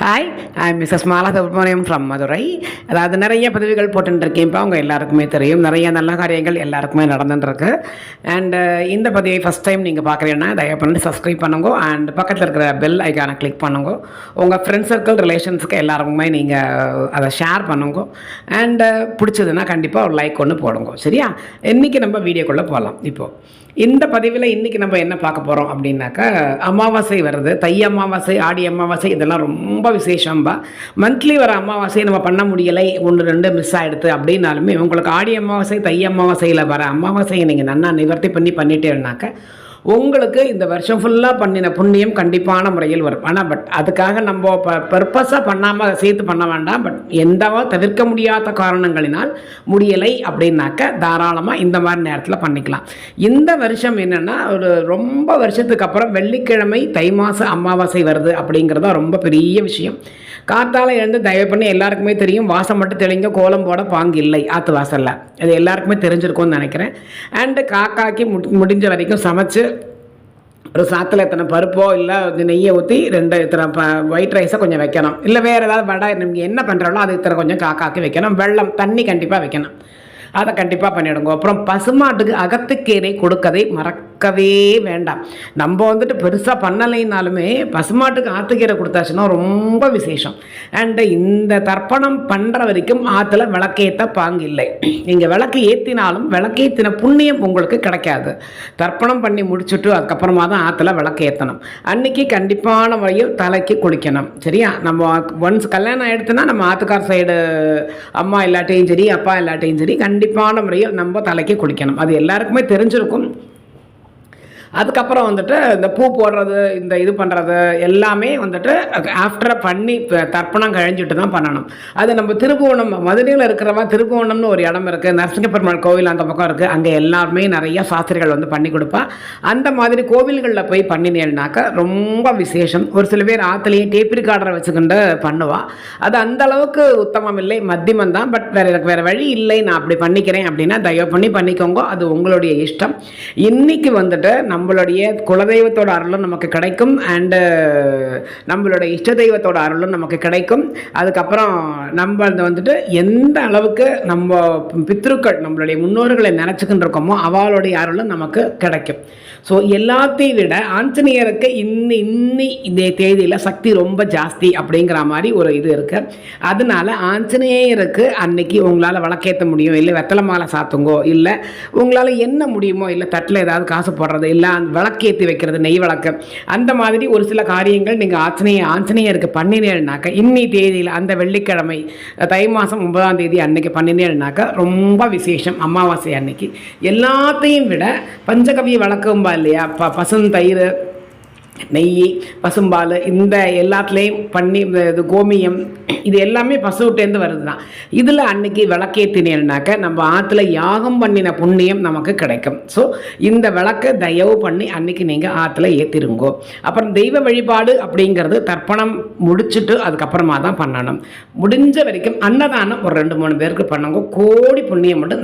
Hi I Mrs Mala Subramaniam from Madurai அதாவது நிறைய பதவிகள் போட்டுருக்கேன்ப்பா அவங்க எல்லாருக்குமே தெரியும். நிறைய நல்ல காரியங்கள் எல்லாருக்குமே நடந்துட்டுருக்கு அண்டு இந்த பதவியை ஃபஸ்ட் டைம் நீங்கள் பார்க்குறீங்கன்னா தயவு பண்ணி சப்ஸ்கிரைப் பண்ணுங்க. அண்ட் பக்கத்தில் இருக்கிற பெல் ஐக்கானை கிளிக் பண்ணுங்க. உங்கள் ஃப்ரெண்ட் சர்க்கிள் ரிலேஷன்ஸுக்கு எல்லாருக்குமே நீங்கள் அதை ஷேர் பண்ணுங்க. அண்டு பிடிச்சதுன்னா கண்டிப்பாக ஒரு லைக் ஒன்று போடுங்க. சரியா? இன்றைக்கி நம்ம வீடியோக்குள்ளே போகலாம் இப்போது இந்த பதிவில் இன்றைக்கி நம்ம என்ன பார்க்க போகிறோம் அப்படின்னாக்கா அமாவாசை வருது. தை அமாவாசை ஆடி அமாவாசை இதெல்லாம் ரொம்ப விசேஷம்பா. மந்த்லி வர அமாவாசையை நம்ம பண்ண முடியலை. ஒன்று ரெண்டு மிஸ் ஆகிடுது அப்படின்னாலுமே உங்களுக்கு ஆடி அமாவாசை தை அமாவாசையில் வர அமாவாசையை நீங்கள் நன்னா நிவர்த்தி பண்ணி பண்ணிட்டேன்னாக்க உங்களுக்கு இந்த வருஷம் ஃபுல்லாக பண்ணின புண்ணியம் கண்டிப்பான முறையில் வரும். ஆனால் பட் அதுக்காக நம்ம ப பர்பஸாக பண்ணாமல் சேர்த்து பண்ண வேண்டாம். பட் எந்தவோ தவிர்க்க முடியாத காரணங்களினால் முடியலை அப்படின்னாக்க தாராளமாக இந்த மாதிரி நேரத்தில் பண்ணிக்கலாம். இந்த வருஷம் என்னென்னா ஒரு ரொம்ப வருஷத்துக்கு அப்புறம் வெள்ளிக்கிழமை தை மாத அமாவாசை வருது அப்படிங்கிறதா ரொம்ப பெரிய விஷயம். காத்தால எழுந்து தயவு பண்ணி எல்லாருக்குமே தெரியும் வாசம் மட்டும் தெளிங்க கோலம் போட பாங்கு இல்லை ஆற்று வாசலில். அது எல்லாருக்குமே தெரிஞ்சிருக்கும்னு நினைக்கிறேன். அண்டு காக்காக்கி முடிஞ்ச வரைக்கும் சமைச்சு ஒரு சாத்தில் எத்தனை பருப்போ இல்லை நெய்யை ஊற்றி ரெண்டு இத்தனை ப ஒயிட் ரைஸை கொஞ்சம் வைக்கணும். இல்லை வேறு ஏதாவது வடை நீங்கள் என்ன பண்ணுறாலோ அது இத்தனை கொஞ்சம் காக்காக்கி வைக்கணும். வெள்ளம் தண்ணி கண்டிப்பாக வைக்கணும். அதை கண்டிப்பாக பண்ணிவிடுங்க அப்புறம் பசுமாட்டுக்கு அகத்துக்கீரை கொடுக்கதை மறக்கவே வேண்டாம். நம்ம வந்துட்டு பெருசாக பண்ணலைனாலுமே பசுமாட்டுக்கு ஆற்றுக்கீரை கொடுத்தாச்சுன்னா ரொம்ப விசேஷம். அண்டு இந்த தர்ப்பணம் பண்ணுற வரைக்கும் ஆற்றுல விளக்கேற்ற பாங்கு இல்லை. நீங்கள் விளக்கு ஏற்றினாலும் விளக்கேற்றின புண்ணியம் உங்களுக்கு கிடைக்காது. தர்ப்பணம் பண்ணி முடிச்சுட்டு அதுக்கப்புறமா தான் ஆற்றுல விளக்கு ஏற்றணும் அன்றைக்கி கண்டிப்பான வழியில் தலைக்கு குளிக்கணும். சரியா? நம்ம ஒன்ஸ் கல்யாணம் ஆகிடுச்சுன்னா நம்ம ஆற்றுக்கார் சைடு அம்மா இல்லாட்டையும் சரி அப்பா இல்லாட்டையும் சரி கண்டிப்பாக கண்டிப்பான முறையில் நம்ம தலைக்கு குளிக்கணும். அது எல்லாருக்குமே தெரிஞ்சிருக்கும். அதுக்கப்புறம் வந்துட்டு இந்த பூ போடுறது இந்த இது பண்ணுறது எல்லாமே வந்துட்டு ஆஃப்டர் பண்ணி தர்ப்பணம் கழிஞ்சிட்டு தான் பண்ணணும். அது நம்ம திருப்புவனம் மதுரையில் இருக்கிறவா திருப்புவனம்னு ஒரு இடம் இருக்குது நரசிங்க பெருமாள் கோவில் அந்த பக்கம் இருக்குது அங்கே எல்லாருமே நிறைய சாஸ்திரிகள் வந்து பண்ணி கொடுப்பா. அந்த மாதிரி கோவில்களில் போய் பண்ணினேன்னாக்கா ரொம்ப விசேஷம். ஒரு சில பேர் ஆற்றுலேயே டேப் ரிகார்டரை வச்சுக்கிண்டு பண்ணுவாள் அது அந்த அளவுக்கு உத்தமம் இல்லை மத்தியமம் தான். பட் வேறு எனக்கு வேறு வழி இல்லை. நான் அப்படி பண்ணிக்கிறேன் அப்படின்னா தயவு பண்ணி பண்ணிக்கோங்க. அது உங்களுடைய இஷ்டம். இன்றைக்கி வந்துட்டு நம்மளுடைய குலதெய்வத்தோட அருளும் நமக்கு கிடைக்கும். அண்டு uh, நம்மளுடைய இஷ்ட தெய்வத்தோட அருளும் நமக்கு கிடைக்கும். அதுக்கப்புறம் நம்ம வந்துட்டு எந்த அளவுக்கு நம்ம பித்ருக்கள் நம்மளுடைய முன்னோர்களை நினச்சிக்கிட்டு இருக்கோமோ அவளுடைய அருளும் நமக்கு கிடைக்கும். ஸோ எல்லாத்தையும் விட ஆஞ்சநேயருக்கு இன்னி இன்னி இந்த தேதியில் சக்தி ரொம்ப ஜாஸ்தி அப்படிங்கிற மாதிரி ஒரு இது இருக்குது அதனால ஆஞ்சநேயருக்கு அன்னைக்கு உங்களால் விளக்கேற்ற முடியும். இல்லை வெத்தலை மாலை சாத்துங்கோ இல்லை உங்களால் என்ன முடியுமோ இல்லை தட்டில் ஏதாவது காசு போடுறது இல்லை அந்த விளக்கேற்றி வைக்கிறது நெய் விளக்கு. அந்த மாதிரி ஒரு சில காரியங்கள் நீங்கள் ஆஞ்சநேய ஆஞ்சநேயருக்கு பண்ணினேன்னாக்க இன்னி தேதியில் அந்த வெள்ளிக்கிழமை தை மாதம் ஒன்பதாம் தேதி அன்னைக்கு பண்ணினேன்னாக்க ரொம்ப விசேஷம் அமாவாசை அன்னைக்கு. எல்லாத்தையும் விட பஞ்சகவிய விளக்கும்பா இல்லையா? ப பசுந்தயிர் நெய் பசும்பால் இந்த எல்லாத்துலேயும் பண்ணி இது கோமியம் இது எல்லாமே பசுவிட்டேருந்து வருது தான் இதில் அன்னைக்கு விளக்கேற்றினேன்னாக்க நம்ம ஆற்றுல யாகம் பண்ணின புண்ணியம் நமக்கு கிடைக்கும். ஸோ இந்த விளக்கை தயவு பண்ணி அன்னைக்கு நீங்கள் ஆற்றுல ஏற்றிருங்கோ அப்புறம் தெய்வ வழிபாடு அப்படிங்கிறது தர்ப்பணம் முடிச்சுட்டு அதுக்கப்புறமா தான் பண்ணணும். முடிஞ்ச வரைக்கும் அன்னதானம் ஒரு ரெண்டு மூணு பேருக்கு பண்ணுங்க. கோடி புண்ணியம் மட்டும்